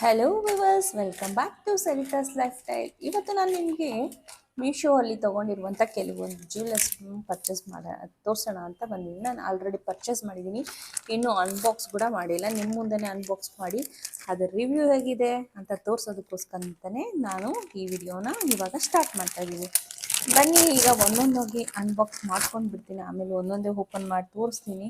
Hello viewers welcome back to Saritha's lifestyle ಇವತ್ತು ನಾನು ನಿಮಗೆ ಮೀಶೋ ಅಲ್ಲಿ ತೊಗೊಂಡಿರುವಂಥ ಕೆಲವೊಂದು ಜ್ಯುವೆಲರ್ಸ್ ಪರ್ಚೇಸ್ ಮಾಡ, ತೋರಿಸೋಣ ಅಂತ ಬಂದಿದ್ದೀನಿ. ನಾನು ಆಲ್ರೆಡಿ ಪರ್ಚೇಸ್ ಮಾಡಿದ್ದೀನಿ. ಇನ್ನೂ ಅನ್ಬಾಕ್ಸ್ ಕೂಡ ಮಾಡಿಲ್ಲ. ನಿಮ್ಮ ಮುಂದೆನೇ ಅನ್ಬಾಕ್ಸ್ ಮಾಡಿ ಅದರ ರಿವ್ಯೂ ಹೇಗಿದೆ ಅಂತ ತೋರಿಸೋದಕ್ಕೋಸ್ಕರ ಅಂತಲೇ ನಾನು ಈ ವಿಡಿಯೋನ ಇವಾಗ ಸ್ಟಾರ್ಟ್ ಮಾಡ್ತಾ ಇದ್ದೀನಿ ಬನ್ನಿ, ಈಗ ಒಂದೊಂದಾಗಿ ಅನ್ಬಾಕ್ಸ್ ಮಾಡ್ಕೊಂಡು ಬಿಡ್ತೀನಿ ಆಮೇಲೆ ಒಂದೊಂದೇ ಓಪನ್ ಮಾಡಿ ತೋರಿಸ್ತೀನಿ.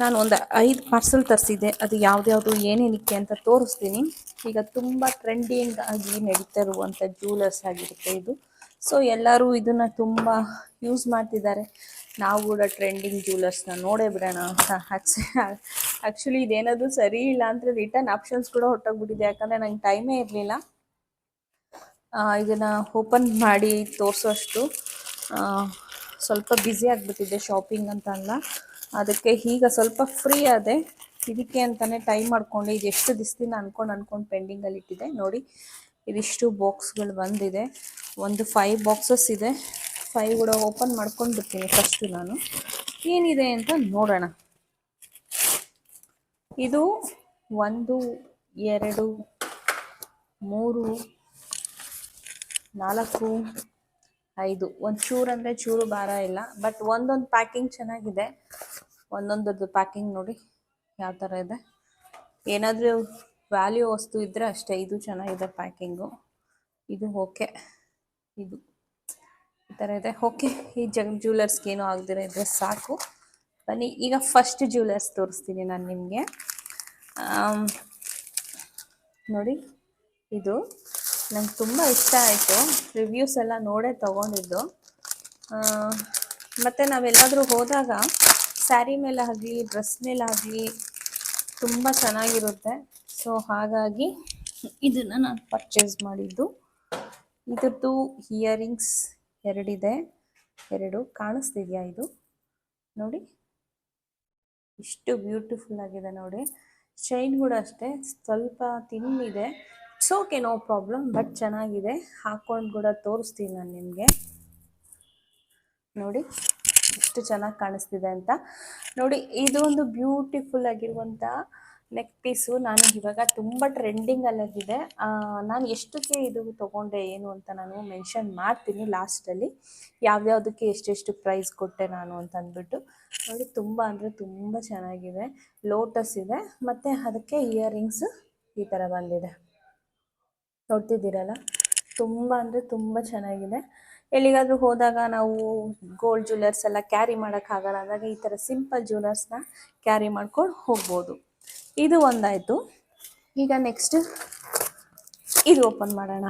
ನಾನು ಒಂದು ಐದು ಪಾರ್ಸೆಲ್ ತರಿಸಿದ್ದೆ. ಅದು ಯಾವ್ದ್ಯಾವುದು, ಏನೇನಕ್ಕೆ ಅಂತ ತೋರಿಸ್ತೀನಿ. ಈಗ ತುಂಬ ಟ್ರೆಂಡಿಂಗ್ ಆಗಿ ನಡೀತಾ ಇರುವಂಥ ಜ್ಯುವೆಲರ್ಸ್ ಆಗಿರುತ್ತೆ ಇದು. ಸೊ ಎಲ್ಲರೂ ಇದನ್ನು ತುಂಬ ಯೂಸ್ ಮಾಡ್ತಿದ್ದಾರೆ. ನಾವು ಕೂಡ ಟ್ರೆಂಡಿಂಗ್ ಜ್ಯೂಲರ್ಸ್ನ ನೋಡೇ ಬಿಡೋಣ ಅಂತ ಆ್ಯಕ್ಚುಲಿ ಇದೇನಾದರೂ ಸರಿ ಇಲ್ಲ ಅಂದರೆ ರಿಟರ್ನ್ ಆಪ್ಷನ್ಸ್ ಕೂಡ ಹೊಟ್ಟೋಗ್ಬಿಟ್ಟಿದೆ ಯಾಕಂದರೆ ನಂಗೆ ಟೈಮೇ ಇರಲಿಲ್ಲ. ಇದನ್ನು ಓಪನ್ ಮಾಡಿ ತೋರಿಸೋಷ್ಟು. ಸ್ವಲ್ಪ ಬ್ಯುಸಿ ಆಗಿಬಿಟ್ಟಿದೆ ಶಾಪಿಂಗ್ ಅಂತ ಅಲ್ಲ ಅದಕ್ಕೆ ಈಗ ಸ್ವಲ್ಪ ಫ್ರೀ ಆದೆ. ಇದಕ್ಕೆ ಅಂತಲೇ ಟೈಮ್ ಮಾಡ್ಕೊಂಡು ಇದು ಎಷ್ಟು ದಿವಸದಿಂದ ಅಂದ್ಕೊಂಡು ಅಂದ್ಕೊಂಡು ಪೆಂಡಿಂಗಲ್ಲಿ ಇಟ್ಟಿದೆ ನೋಡಿ, ಇದಿಷ್ಟು ಬಾಕ್ಸ್ಗಳು ಬಂದಿದೆ. ಒಂದು ಫೈವ್ ಬಾಕ್ಸಸ್ ಇದೆ. ಫೈವ್ ಕೂಡ ಓಪನ್ ಮಾಡ್ಕೊಂಡು ಬಿಡ್ತೀನಿ ಫಸ್ಟು ನಾನು. ಏನಿದೆ ಅಂತ ನೋಡೋಣ. ಇದು ಒಂದು, ಎರಡು, ಮೂರು, ನಾಲ್ಕು, ಐದು. ಒಂದು ಚೂರು ಅಂದರೆ ಚೂರು ಭಾರ ಇಲ್ಲ ಬಟ್ ಒಂದೊಂದು ಪ್ಯಾಕಿಂಗ್ ಚೆನ್ನಾಗಿದೆ. ಒಂದೊಂದರದ್ದು ಪ್ಯಾಕಿಂಗ್ ನೋಡಿ ಯಾವ ಥರ ಇದೆ. ಏನಾದರೂ ವ್ಯಾಲ್ಯೂ ವಸ್ತು ಇದ್ದರೆ ಅಷ್ಟೇ, ಇದು ಚೆನ್ನಾಗಿದೆ ಪ್ಯಾಕಿಂಗು ಇದು ಓಕೆ ಇದು ಈ ಥರ ಇದೆ. ಓಕೆ ಈ ಜಗ್ ಜ್ಯುವೆಲರ್ಸ್ಗೆ ಏನೂ ಆಗದಿರ ಇದ್ರೆ ಸಾಕು. ಬನ್ನಿ, ಈಗ ಫಸ್ಟ್ ಜ್ಯುವೆಲರ್ಸ್ ತೋರಿಸ್ತೀನಿ ನಾನು ನಿಮಗೆ. ನೋಡಿ, ಇದು ನಂಗೆ ತುಂಬ ಇಷ್ಟ ಆಯಿತು. ರಿವ್ಯೂಸ್ ಎಲ್ಲ ನೋಡೇ ತೊಗೊಂಡಿದ್ದು. ಮತ್ತು ನಾವೆಲ್ಲಾದರೂ ಹೋದಾಗ ಸ್ಯಾರಿ ಮೇಲೆ ಆಗಲಿ, ಡ್ರೆಸ್ ಮೇಲೆ ಆಗಲಿ ತುಂಬ ಚೆನ್ನಾಗಿರುತ್ತೆ. ಸೊ ಹಾಗಾಗಿ ಇದನ್ನು ನಾನು ಪರ್ಚೇಸ್ ಮಾಡಿದ್ದು. ಇದ್ರದ್ದು ಇಯರಿಂಗ್ಸ್ ಎರಡಿದೆ. ಎರಡು ಕಾಣಿಸ್ತಿದೆಯಾ ಇದು? ನೋಡಿ. ಇಷ್ಟು ಬ್ಯೂಟಿಫುಲ್ ಆಗಿದೆ ನೋಡಿ. ಚೈನ್ ಕೂಡ ಅಷ್ಟೇ, ಸ್ವಲ್ಪ ತಿನ್ನಿದೆ it's okay no problem but ಚೆನ್ನಾಗಿದೆ. ಹಾಕೊಂಡು ಕೂಡ ತೋರಿಸ್ತೀನಿ ನಾನು ನಿಮಗೆ. ನೋಡಿ. ಎಷ್ಟು ಚೆನ್ನಾಗಿ ಕಾಣಿಸ್ತಿದೆ ಅಂತ. ನೋಡಿ, ಇದು ಒಂದು ಬ್ಯೂಟಿಫುಲ್ ಆಗಿರುವಂಥ ನೆಕ್ ಪೀಸು ನಾನು ಇವಾಗ ತುಂಬ ಟ್ರೆಂಡಿಂಗಲ್ಲಿದೆ ನಾನು ಎಷ್ಟಕ್ಕೆ ಇದು ತೊಗೊಂಡೆ ಏನು ಅಂತ ನಾನು ಮೆನ್ಷನ್ ಮಾಡ್ತೀನಿ ಲಾಸ್ಟಲ್ಲಿ ಯಾವ್ಯಾವುದಕ್ಕೆ ಎಷ್ಟೆಷ್ಟು ಪ್ರೈಸ್ ಕೊಟ್ಟೆ ನಾನು ಅಂತ ಅಂದ್ಬಿಟ್ಟು. ನೋಡಿ, ತುಂಬ ಅಂದರೆ ತುಂಬ ಚೆನ್ನಾಗಿದೆ. ಲೋಟಸ್ ಇದೆ. ಮತ್ತು ಅದಕ್ಕೆ ಇಯರಿಂಗ್ಸ್ ಈ ಥರ ಬಂದಿದೆ. ನೋಡ್ತಿದ್ದೀರಲ್ಲ? ತುಂಬ ಅಂದರೆ ತುಂಬ ಚೆನ್ನಾಗಿದೆ. ಎಲ್ಲಿಗಾದರೂ ಹೋದಾಗ ನಾವು ಗೋಲ್ಡ್ ಜ್ಯುವೆಲರ್ಸ್ ಎಲ್ಲ ಕ್ಯಾರಿ ಮಾಡೋಕ್ಕಾಗಲ್ಲ ಅಂದಾಗ ಈ ಥರ ಸಿಂಪಲ್ ಜ್ಯುವೆಲರ್ಸ್ನ ಕ್ಯಾರಿ ಮಾಡ್ಕೊಂಡು ಹೋಗ್ಬೋದು. ಇದು ಒಂದಾಯಿತು. ಈಗ ನೆಕ್ಸ್ಟ್ ಇದು ಓಪನ್ ಮಾಡೋಣ.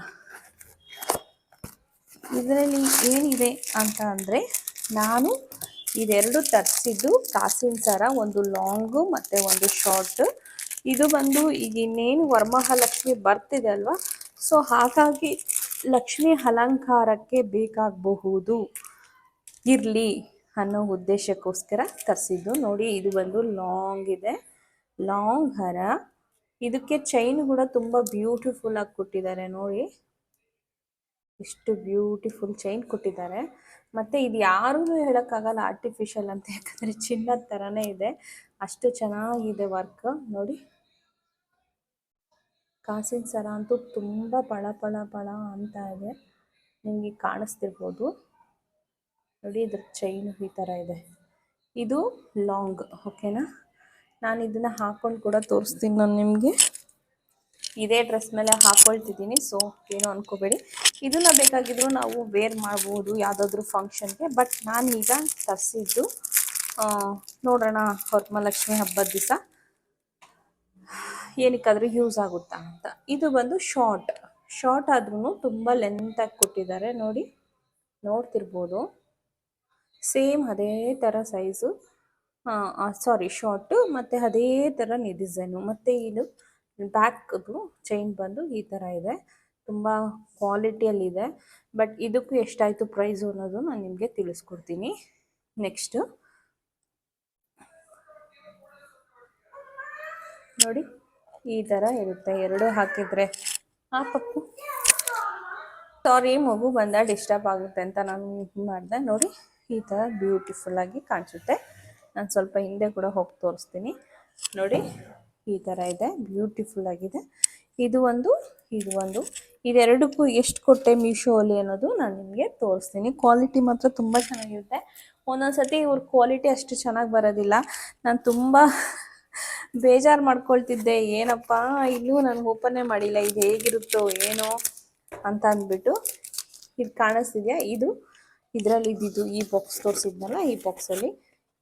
ಇದರಲ್ಲಿ ಏನಿದೆ ಅಂತ ಅಂದರೆ ನಾನು ಇದೆರಡು ತರಿಸಿದ್ದು ಕಾಸಿನ ಸರ ಒಂದು ಲಾಂಗು ಮತ್ತು ಒಂದು ಶಾರ್ಟ್ ಇದು ಬಂದು ಈಗ ಇನ್ನೇನು ವರಮಹಾಲಕ್ಷ್ಮಿ ಬರ್ತಿದೆ ಅಲ್ವಾ? ಸೊ ಹಾಗಾಗಿ ಲಕ್ಷ್ಮಿ ಅಲಂಕಾರಕ್ಕೆ ಬೇಕಾಗಬಹುದು. ಇರಲಿ ಅನ್ನೋ ಉದ್ದೇಶಕ್ಕೋಸ್ಕರ ತರಿಸಿದ್ದು. ನೋಡಿ, ಇದು ಬಂದು ಲಾಂಗ್ ಇದೆ. ಲಾಂಗ್ ಹರ. ಇದಕ್ಕೆ ಚೈನ್ ಕೂಡ ತುಂಬ ಬ್ಯೂಟಿಫುಲ್ ಆಗಿ ಕೊಟ್ಟಿದ್ದಾರೆ. ನೋಡಿ, ಎಷ್ಟು ಬ್ಯೂಟಿಫುಲ್ ಚೈನ್ ಕೊಟ್ಟಿದ್ದಾರೆ. ಮತ್ತು ಇದು ಯಾರೂ ಹೇಳೋಕ್ಕಾಗಲ್ಲ ಆರ್ಟಿಫಿಷಿಯಲ್ ಅಂತ. ಯಾಕಂದರೆ ಚಿನ್ನದ ಥರನೇ ಇದೆ. ಅಷ್ಟು ಚೆನ್ನಾಗಿದೆ ವರ್ಕ್ ನೋಡಿ. ಕಾಸಿನ ಸರ ಅಂತೂ ತುಂಬ ಪಳ ಪಳ ಪಳ ಅಂತ ಇದೆ. ನಿಮಗೆ ಕಾಣಿಸ್ತಿರ್ಬೋದು. ನೋಡಿ ಇದ್ರ ಚೈನು ಈ ಥರ ಇದೆ. ಇದು ಲಾಂಗ್ ಓಕೆನಾ ನಾನು ಇದನ್ನು ಹಾಕ್ಕೊಂಡು ಕೂಡ ತೋರಿಸ್ತೀನಿ ನಾನು ನಿಮಗೆ. ಇದೇ ಡ್ರೆಸ್ ಮೇಲೆ ಹಾಕ್ಕೊಳ್ತಿದ್ದೀನಿ ಸೊ ಏನು ಅನ್ಕೋಬೇಡಿ. ಇದನ್ನ ಬೇಕಾಗಿದ್ರು ನಾವು ವೇರ್ ಮಾಡ್ಬೋದು ಯಾವುದಾದ್ರೂ ಫಂಕ್ಷನ್ಗೆ ಬಟ್ ನಾನು ಈಗ ತರಿಸಿದ್ದು ನೋಡೋಣ ಹೊರಮಲಕ್ಷ್ಮಿ ಹಬ್ಬದ ದಿವಸ. ಏನಕ್ಕಾದ್ರೂ ಯೂಸ್ ಆಗುತ್ತಾ ಅಂತ. ಇದು ಬಂದು ಶಾರ್ಟ್ ಶಾರ್ಟ್ ಆದ್ರೂ ತುಂಬ ಲೆಂತಾಗಿ ಕೊಟ್ಟಿದ್ದಾರೆ. ನೋಡಿ, ನೋಡ್ತಿರ್ಬೋದು. ಸೇಮ್ ಅದೇ ಥರ ಸೈಜು ಸಾರಿ ಶಾರ್ಟು ಮತ್ತು ಅದೇ ಥರ ಡಿಸೈನು ಮತ್ತು ಇದು ಬ್ಯಾಕ್ದು ಚೈನ್ ಬಂದು ಈ ಥರ ಇದೆ. ತುಂಬ ಕ್ವಾಲಿಟಿಯಲ್ಲಿದೆ ಬಟ್ ಇದಕ್ಕೂ ಎಷ್ಟಾಯಿತು ಪ್ರೈಸು ಅನ್ನೋದು ನಾನು ನಿಮಗೆ ತಿಳಿಸ್ಕೊಡ್ತೀನಿ. ನೆಕ್ಸ್ಟು ನೋಡಿ. ಈ ಥರ ಇರುತ್ತೆ. ಎರಡು ಹಾಕಿದರೆ. ಆ ಪಕ್ಕು. ಸಾರಿ ಮಗು ಬಂದ ಡಿಸ್ಟರ್ಬ್ ಆಗುತ್ತೆ ಅಂತ ನಾನು ಮಾಡಿದೆ. ನೋಡಿ, ಈ ಥರ ಬ್ಯೂಟಿಫುಲ್ಲಾಗಿ ಕಾಣಿಸುತ್ತೆ. ನಾನು ಸ್ವಲ್ಪ ಹಿಂದೆ ಕೂಡ ಹೋಗಿ ತೋರಿಸ್ತೀನಿ. ನೋಡಿ, ಈ ಥರ ಇದೆ. ಬ್ಯೂಟಿಫುಲ್ ಆಗಿದೆ. ಇದು ಒಂದು ಇದು ಒಂದು. ಇದೆರಡಕ್ಕೂ ಎಷ್ಟು ಕೊಟ್ಟೆ ಮೀಶೋಲ್ಲಿ ಅನ್ನೋದು ನಾನು ನಿಮಗೆ ತೋರಿಸ್ತೀನಿ. ಕ್ವಾಲಿಟಿ ಮಾತ್ರ ತುಂಬ ಚೆನ್ನಾಗಿರುತ್ತೆ. ಒಂದೊಂದ್ಸತಿ ಇವ್ರ ಕ್ವಾಲಿಟಿ ಅಷ್ಟು ಚೆನ್ನಾಗಿ ಬರೋದಿಲ್ಲ. ನಾನು ತುಂಬ ಬೇಜಾರು ಮಾಡ್ಕೊಳ್ತಿದ್ದೆ, ಏನಪ್ಪ ಇನ್ನೂ ನಾನು ಓಪನ್ನೇ ಮಾಡಿಲ್ಲ, ಇದು ಹೇಗಿರುತ್ತೋ, ಏನೋ ಅಂತ ಅಂದ್ಬಿಟ್ಟು ಇದು ಕಾಣಿಸ್ತಿದ್ಯಾ? ಇದು, ಇದರಲ್ಲಿ ಇದ್ದಿದ್ದು ಈ ಬಾಕ್ಸ್ ತೋರಿಸಿದ್ನಲ್ಲ, ಈ ಬಾಕ್ಸಲ್ಲಿ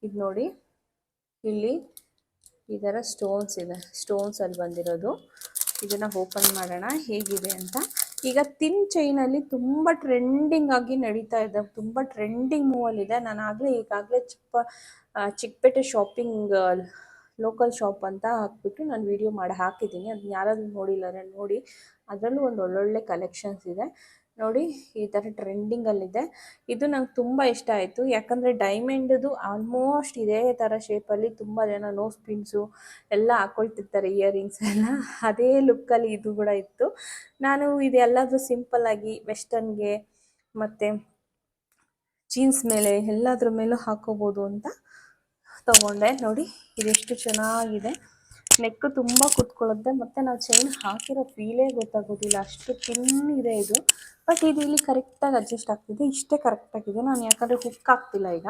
ಇದು ನೋಡಿ, ಇಲ್ಲಿ ಈ ಥರ ಸ್ಟೋನ್ಸ್ ಇದೆ. ಸ್ಟೋನ್ಸ್ ಅಲ್ಲಿ ಬಂದಿರೋದು. ಇದನ್ನ ಓಪನ್ ಮಾಡೋಣ, ಹೇಗಿದೆ ಅಂತ. ಈಗ ತಿನ್ ಚೈನಲ್ಲಿ ತುಂಬ ಟ್ರೆಂಡಿಂಗ್ ಆಗಿ ನಡೀತಾ ಇದೆ. ತುಂಬ ಟ್ರೆಂಡಿಂಗ್ ಮೂವಲ್ಲಿದೆ ನಾನು ಆಗಲೇ ಈಗಾಗಲೇ ಚಿಕ್ಕ ಚಿಕ್ಕಪೇಟೆ ಶಾಪಿಂಗ್ ಲೋಕಲ್ ಶಾಪ್ ಅಂತ ಹಾಕ್ಬಿಟ್ಟು ನಾನು ವಿಡಿಯೋ ಮಾಡಿ ಹಾಕಿದ್ದೀನಿ. ಅದನ್ನ ಯಾರಾದರೂ ನೋಡಿಲ್ಲ ಅಂದ್ರೆ ನೋಡಿ. ಅದರಲ್ಲೂ ಒಂದು ಒಳ್ಳೊಳ್ಳೆ ಕಲೆಕ್ಷನ್ಸ್ ಇದೆ. ನೋಡಿ, ಈ ಥರ ಟ್ರೆಂಡಿಂಗಲ್ಲಿದೆ ಇದು ನಂಗೆ ತುಂಬ ಇಷ್ಟ ಆಯಿತು. ಯಾಕಂದರೆ ಡೈಮಂಡದು ಆಲ್ಮೋಸ್ಟ್ ಇದೇ ಥರ ಶೇಪಲ್ಲಿ ತುಂಬ ಜನ ನೋಸ್ ಪಿನ್ಸು ಎಲ್ಲ ಹಾಕ್ಕೊಳ್ತಿರ್ತಾರೆ ಇಯರಿಂಗ್ಸ್ ಎಲ್ಲ. ಅದೇ ಲುಕ್ಕಲ್ಲಿ ಇದು ಕೂಡ ಇತ್ತು. ನಾನು ಇದೆಲ್ಲಾದರೂ ಸಿಂಪಲ್ಲಾಗಿ ವೆಸ್ಟರ್ನ್ಗೆ ಮತ್ತು ಜೀನ್ಸ್ ಮೇಲೆ ಎಲ್ಲದ್ರ ಮೇಲೂ ಹಾಕೋಬೋದು ಅಂತ ತಗೊಂಡೆ. ನೋಡಿ, ಇದೆಷ್ಟು ಚೆನ್ನಾಗಿದೆ. ನೆಕ್ ತುಂಬ ಕುತ್ಕೊಳ್ಳುತ್ತೆ. ಮತ್ತು ನಾವು ಚೈನ್ ಹಾಕಿರೋ ಫೀಲೇ ಗೊತ್ತಾಗೋದಿಲ್ಲ. ಅಷ್ಟು ತಿನ್ ಇದೆ ಇದು. ಬಟ್ ಇದು ಇಲ್ಲಿ ಕರೆಕ್ಟಾಗಿ ಅಡ್ಜಸ್ಟ್ ಆಗ್ತಿದೆ. ಇಷ್ಟೇ ಕರೆಕ್ಟಾಗಿದೆ ನಾನು ಯಾಕಂದರೆ ಹುಕ್ ಆಗ್ತಿಲ್ಲ ಈಗ.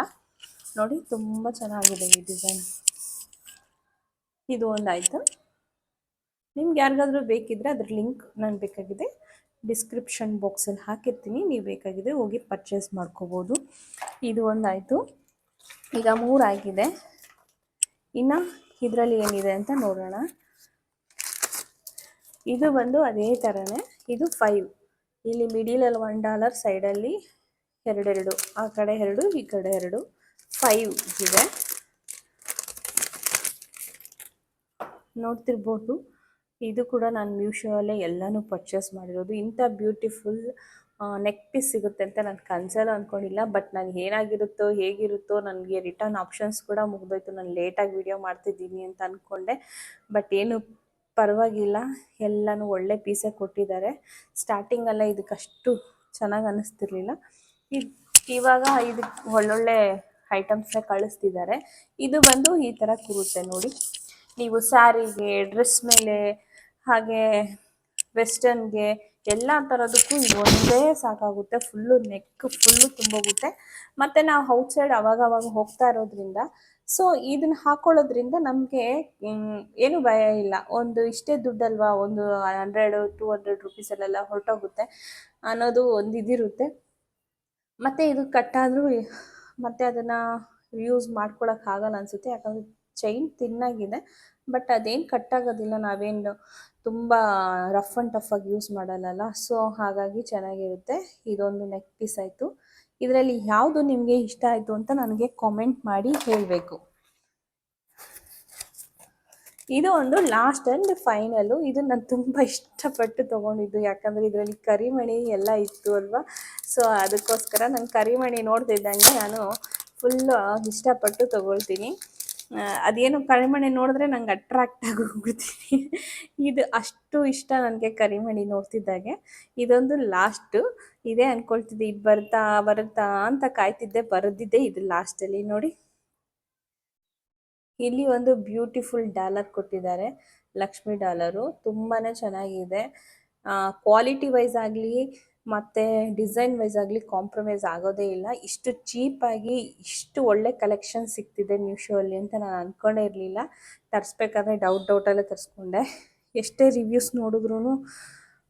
ನೋಡಿ, ತುಂಬ ಚೆನ್ನಾಗಿದೆ ಈ ಡಿಸೈನ್ ಇದು ಒಂದಾಯಿತು. ನಿಮ್ಗೆ ಯಾರಿಗಾದರೂ ಬೇಕಿದ್ರೆ ಅದ್ರ ಲಿಂಕ್ ನಾನು ಬೇಕಾಗಿದೆ. ಡಿಸ್ಕ್ರಿಪ್ಷನ್ ಬಾಕ್ಸಲ್ಲಿ ಹಾಕಿರ್ತೀನಿ. ನೀವು ಬೇಕಾಗಿದೆ ಹೋಗಿ ಪರ್ಚೇಸ್ ಮಾಡ್ಕೋಬೋದು. ಇದು ಒಂದಾಯಿತು. ಈಗ ಮೂರಾಗಿದೆ. ಇನ್ನು ಇದರಲ್ಲಿ ಏನಿದೆ ಅಂತ ನೋಡೋಣ. ಇದು ಬಂದು ಅದೇ ಥರನೇ ಇದು ಫೈವ್ ಇಲ್ಲಿ ಮಿಡಿಲಲ್ಲಿ ಒನ್ ಡಾಲರ್ ಸೈಡಲ್ಲಿ ಎರಡೆರಡು. ಆ ಕಡೆ ಎರಡು, ಈ ಕಡೆ ಎರಡು. ಫೈವ್ ಇದೆ. ನೋಡ್ತಿರ್ಬೋದು. ಇದು ಕೂಡ ನಾನು ಮೀಶೋಲ್ಲೇ ಎಲ್ಲನೂ ಪರ್ಚೇಸ್ ಮಾಡಿರೋದು. ಇಂಥ ಬ್ಯೂಟಿಫುಲ್ ನೆಕ್ ಪೀಸ್ ಸಿಗುತ್ತೆ ಅಂತ ನಾನು ಕನ್ಸಲ್ಲೂ ಅಂದ್ಕೊಂಡಿಲ್ಲ ಬಟ್ ನಾನು ಏನಾಗಿರುತ್ತೋ, ಹೇಗಿರುತ್ತೋ ನನಗೆ ರಿಟರ್ನ್ ಆಪ್ಷನ್ಸ್ ಕೂಡ ಮುಗಿದೋಯ್ತು. ನಾನು ಲೇಟಾಗಿ ವಿಡಿಯೋ ಮಾಡ್ತಿದ್ದೀನಿ ಅಂತ ಅಂದ್ಕೊಂಡೆ ಬಟ್ ಏನು ಪರವಾಗಿಲ್ಲ. ಎಲ್ಲನೂ ಒಳ್ಳೆ ಪೀಸೇ ಕೊಟ್ಟಿದ್ದಾರೆ. ಸ್ಟಾರ್ಟಿಂಗೆಲ್ಲ ಇದಕ್ಕಷ್ಟು ಚೆನ್ನಾಗಿ ಅನ್ನಿಸ್ತಿರ್ಲಿಲ್ಲ ಇದು ಇವಾಗ ಇದಕ್ಕೆ ಒಳ್ಳೊಳ್ಳೆ ಐಟಮ್ಸ್ನ ಕಳಿಸ್ತಿದ್ದಾರೆ. ಇದು ಬಂದು ಈ ಥರ ಕೂರುತ್ತೆ ನೋಡಿ. ನೀವು ಸ್ಯಾರಿಗೆ ಡ್ರೆಸ್ ಮೇಲೆ, ಹಾಗೆ ವೆಸ್ಟರ್ನ್ಗೆ ಎಲ್ಲ ಥರದಕ್ಕೂ ಒಂದೇ ಸಾಕಾಗುತ್ತೆ. ಫುಲ್ಲು ನೆಕ್ ಫುಲ್ಲು ತುಂಬೋಗುತ್ತೆ. ಮತ್ತು ನಾವು ಔಟ್ಸೈಡ್ ಅವಾಗ ಅವಾಗ ಹೋಗ್ತಾ ಇರೋದ್ರಿಂದ ಸೊ ಇದನ್ನ ಹಾಕೊಳ್ಳೋದ್ರಿಂದ ನಮಗೆ ಏನು ಭಯ ಇಲ್ಲ. ಒಂದು ಇಷ್ಟೇ ದುಡ್ಡಲ್ವಾ? ಒಂದು ಹಂಡ್ರೆಡ್ ಟೂ ಹಂಡ್ರೆಡ್ ರುಪೀಸಲ್ಲೆಲ್ಲ ಹೊರಟೋಗುತ್ತೆ ಅನ್ನೋದು ಒಂದು ಇದಿರುತ್ತೆ. ಮತ್ತು ಇದು ಕಟ್ಟಾದರೂ ಮತ್ತೆ ಅದನ್ನು ಯೂಸ್ ಮಾಡ್ಕೊಳಕ್ಕೆ ಆಗಲ್ಲ ಅನಿಸುತ್ತೆ. ಯಾಕಂದರೆ ಚೈನ್ ತಿನ್ನಾಗಿದೆ ಬಟ್ ಅದೇನು ಕಟ್ಟಾಗೋದಿಲ್ಲ ನಾವೇನು ತುಂಬ ರಫ್ ಆ್ಯಂಡ್ ಆಗಿ ಯೂಸ್ ಮಾಡಲ್ಲಲ್ಲ. ಸೊ ಹಾಗಾಗಿ ಚೆನ್ನಾಗಿರುತ್ತೆ. ಇದೊಂದು ನೆಕ್ ಪೀಸ್ ಆಯಿತು. ಇದರಲ್ಲಿ ಯಾವುದು ನಿಮಗೆ ಇಷ್ಟ ಆಯಿತು ಅಂತ ನನಗೆ ಕಾಮೆಂಟ್ ಮಾಡಿ ಹೇಳಬೇಕು. ಇದು ಒಂದು ಲಾಸ್ಟ್ ಆ್ಯಂಡ್ ಫೈನಲು ಇದು ನಾನು ತುಂಬ ಇಷ್ಟಪಟ್ಟು ತೊಗೊಂಡಿದ್ದು. ಯಾಕಂದರೆ ಇದರಲ್ಲಿ ಕರಿಮಣಿ ಎಲ್ಲ ಇತ್ತು ಅಲ್ವಾ? ಸೊ ಅದಕ್ಕೋಸ್ಕರ ನಾನು ಕರಿಮಣಿ ನೋಡ್ತಿದ್ದಂಗೆ ನಾನು ಫುಲ್ಲು ಇಷ್ಟಪಟ್ಟು ತೊಗೊಳ್ತೀನಿ. ಅದೇನು ಕರಿಮಣಿ ನೋಡಿದ್ರೆ ನಂಗೆ ಅಟ್ರಾಕ್ಟ್ ಆಗಿ ಹೋಗ್ಬಿಡ್ತೀನಿ. ಇದು ಅಷ್ಟು ಇಷ್ಟ ನನಗೆ ಕರಿಮಣಿ ನೋಡ್ತಿದ್ದಾಗೆ. ಇದೊಂದು ಲಾಸ್ಟು ಇದೇ ಅನ್ಕೊಳ್ತಿದ್ದೆ, ಇದು ಬರುತ್ತಾ ಬರುತ್ತಾ ಅಂತ ಕಾಯ್ತಿದ್ದೆ, ಬರೆದಿದ್ದೆ ಇದು ಲಾಸ್ಟಲ್ಲಿ ನೋಡಿ. ಇಲ್ಲಿ ಒಂದು ಬ್ಯೂಟಿಫುಲ್ ಡಾಲರ್ ಕೊಟ್ಟಿದ್ದಾರೆ, ಲಕ್ಷ್ಮಿ ಡಾಲರು ತುಂಬಾ ಚೆನ್ನಾಗಿದೆ. ಕ್ವಾಲಿಟಿ ವೈಸ್ ಆಗಲಿ ಮತ್ತು ಡಿಸೈನ್ ವೈಸ್ ಆಗಲಿ ಕಾಂಪ್ರಮೈಸ್ ಆಗೋದೇ ಇಲ್ಲ. ಇಷ್ಟು ಚೀಪಾಗಿ ಇಷ್ಟು ಒಳ್ಳೆ ಕಲೆಕ್ಷನ್ ಸಿಗ್ತಿದೆ ಮೀಶೋ ಅಲ್ಲಿ ಅಂತ ನಾನು ಅಂದ್ಕೊಂಡೇ ಇರಲಿಲ್ಲ. ತರಿಸ್ಬೇಕಾದ್ರೆ ಡೌಟ್ ಡೌಟಲ್ಲೇ ತರಿಸ್ಕೊಂಡೆ. ಎಷ್ಟೇ ರಿವ್ಯೂಸ್ ನೋಡಿದ್ರೂ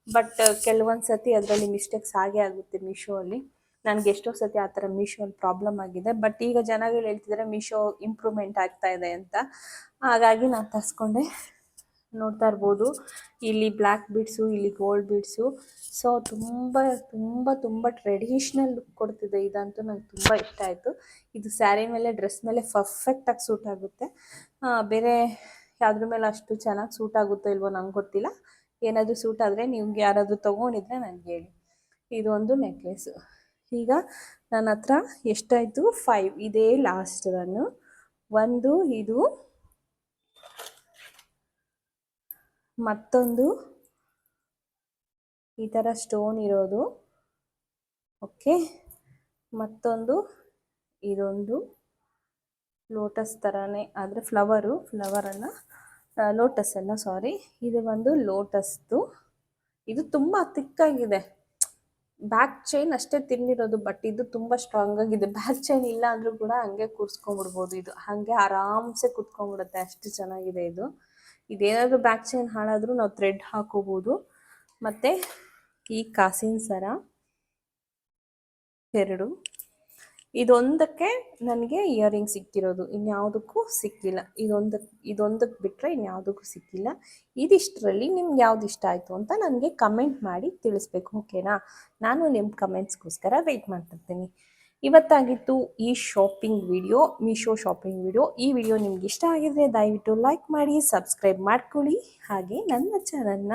ಬಟ್ ಕೆಲವೊಂದು ಸತಿ ಅದರಲ್ಲಿ ಮಿಸ್ಟೇಕ್ಸ್ ಆಗೇ ಆಗುತ್ತೆ ಮೀಶೋ ಅಲ್ಲಿ. ನನಗೆ ಎಷ್ಟೋ ಸತಿ ಆ ಥರ ಮೀಶೋಲ್ಲಿ ಪ್ರಾಬ್ಲಮ್ ಆಗಿದೆ. ಬಟ್ ಈಗ ಜನಗಳು ಹೇಳ್ತಿದ್ದಾರೆ ಮೀಶೋ ಇಂಪ್ರೂವ್ಮೆಂಟ್ ಆಗ್ತಾ ಇದೆ ಅಂತ. ಹಾಗಾಗಿ ನಾನು ತರಿಸ್ಕೊಂಡೆ. ನೋಡ್ತಾ ಇರ್ಬೋದು. ಇಲ್ಲಿ ಬ್ಲ್ಯಾಕ್ ಬೀಡ್ಸು ಇಲ್ಲಿ ಗೋಲ್ಡ್ ಬೀಡ್ಸು ಸೊ ತುಂಬ ತುಂಬ ತುಂಬ ಟ್ರೆಡಿಷ್ನಲ್ ಲುಕ್ ಕೊಡ್ತಿದೆ. ಇದಂತೂ ನಂಗೆ ತುಂಬ ಇಷ್ಟ ಆಯಿತು. ಇದು ಸ್ಯಾರಿ ಮೇಲೆ ಡ್ರೆಸ್ ಮೇಲೆ ಪರ್ಫೆಕ್ಟಾಗಿ ಸೂಟ್ ಆಗುತ್ತೆ. ಬೇರೆ ಯಾವುದ್ರ ಮೇಲೆ ಅಷ್ಟು ಚೆನ್ನಾಗಿ ಸೂಟ್ ಆಗುತ್ತೋ ಇಲ್ವೋ ನಂಗೆ ಗೊತ್ತಿಲ್ಲ. ಏನಾದರೂ ಸೂಟ್ ಆದರೆ ನಿಮ್ಗೆ ಯಾರಾದರೂ ತೊಗೊಂಡಿದ್ರೆ ನನಗೆ ಹೇಳಿ. ಇದೊಂದು ನೆಕ್ಲೆಸ್ಸು ಈಗ ನನ್ನ ಹತ್ರ ಎಷ್ಟಾಯಿತು? ಫೈವ್ ಇದೇ ಲಾಸ್ಟ್ ನಾನು ಒಂದು, ಇದು ಮತ್ತೊಂದು. ಈ ಥರ ಸ್ಟೋನ್ ಇರೋದು. ಓಕೆ ಮತ್ತೊಂದು. ಇದೊಂದು ಲೋಟಸ್ ಥರನೇ ಆದರೆ ಫ್ಲವರು ಫ್ಲವರನ್ನು ಲೋಟಸ್ ಅಲ್ಲ ಸಾರಿ ಇದು ಬಂದು ಲೋಟಸ್ದು ಇದು ತುಂಬ ತಿಕ್ಕಾಗಿದೆ ಬ್ಯಾಕ್ ಚೈನ್ ಅಷ್ಟೇ ತಿನ್ನಿರೋದು ಬಟ್ ಇದು ತುಂಬ ಸ್ಟ್ರಾಂಗ್ ಆಗಿದೆ. ಬ್ಯಾಕ್ ಚೈನ್ ಇಲ್ಲ ಅಂದರೂ ಕೂಡ ಹಂಗೆ ಕೂರಿಸ್ಕೊಂಡ್ಬಿಡ್ಬೋದು ಇದು. ಹಾಗೆ ಆರಾಮ್ಸೆ ಕುತ್ಕೊಂಡ್ಬಿಡುತ್ತೆ. ಅಷ್ಟು ಚೆನ್ನಾಗಿದೆ ಇದು. ಇದೇನಾದರೂ ಬ್ಯಾಕ್ ಚೈನ್ ಹಾಳಾದರೂ ನಾವು ಥ್ರೆಡ್ ಹಾಕೋಬೋದು. ಮತ್ತು ಈ ಕಾಸಿನ ಸರ ಎರಡು. ಇದೊಂದಕ್ಕೆ ನನಗೆ ಇಯರಿಂಗ್ ಸಿಕ್ಕಿರೋದು. ಇನ್ಯಾವುದಕ್ಕೂ ಸಿಕ್ಕಿಲ್ಲ. ಇದೊಂದಕ್ಕೆ ಇದೊಂದಕ್ಕೆ ಬಿಟ್ಟರೆ ಇನ್ಯಾವುದಕ್ಕೂ ಸಿಕ್ಕಿಲ್ಲ. ಇದಿಷ್ಟರಲ್ಲಿ ನಿಮ್ಗೆ ಯಾವ್ದು ಇಷ್ಟ ಆಯಿತು ಅಂತ ನನಗೆ ಕಮೆಂಟ್ ಮಾಡಿ ತಿಳಿಸ್ಬೇಕು ಓಕೆನಾ ನಾನು ನಿಮ್ಮ ಕಮೆಂಟ್ಸ್ಗೋಸ್ಕರ ವೆಯ್ಟ್ ಮಾಡ್ತಿರ್ತೀನಿ. ಇವತ್ತಾಗಿತ್ತು ಈ shopping video Meesho shopping video ಈ ವಿಡಿಯೋ ನಿಮ್ಗೆ ಇಷ್ಟ ಆಗಿದ್ರೆ ದಯವಿಟ್ಟು ಲೈಕ್ ಮಾಡಿ ಸಬ್ಸ್ಕ್ರೈಬ್ ಮಾಡ್ಕೊಳ್ಳಿ. ಹಾಗೆ ನನ್ನ ಚಾನಲ್ನ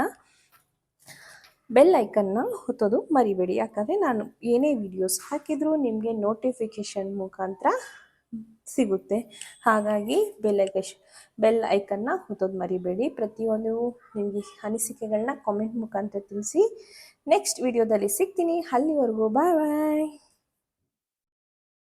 ಬೆಲ್ ಐಕನ್ನ ಹೊತ್ತೋದು ಮರಿಬೇಡಿ. ಯಾಕಂದರೆ ನಾನು ಏನೇ ವಿಡಿಯೋಸ್ ಹಾಕಿದರೂ ನಿಮಗೆ ನೋಟಿಫಿಕೇಷನ್ ಮುಖಾಂತರ ಸಿಗುತ್ತೆ. ಹಾಗಾಗಿ ಬೆಲ್ ಐಕೇಶ್ ಬೆಲ್ ಐಕನ್ನ ಹೊತ್ತೋದು ಮರಿಬೇಡಿ. ಪ್ರತಿಯೊಂದು ನಿಮಗೆ ಅನಿಸಿಕೆಗಳನ್ನ ಕಾಮೆಂಟ್ ಮುಖಾಂತರ ತಿಳಿಸಿ. ನೆಕ್ಸ್ಟ್ ವಿಡಿಯೋದಲ್ಲಿ ಸಿಗ್ತೀನಿ. ಅಲ್ಲಿವರೆಗೂ ಬಾಯ್ ಬಾಯ್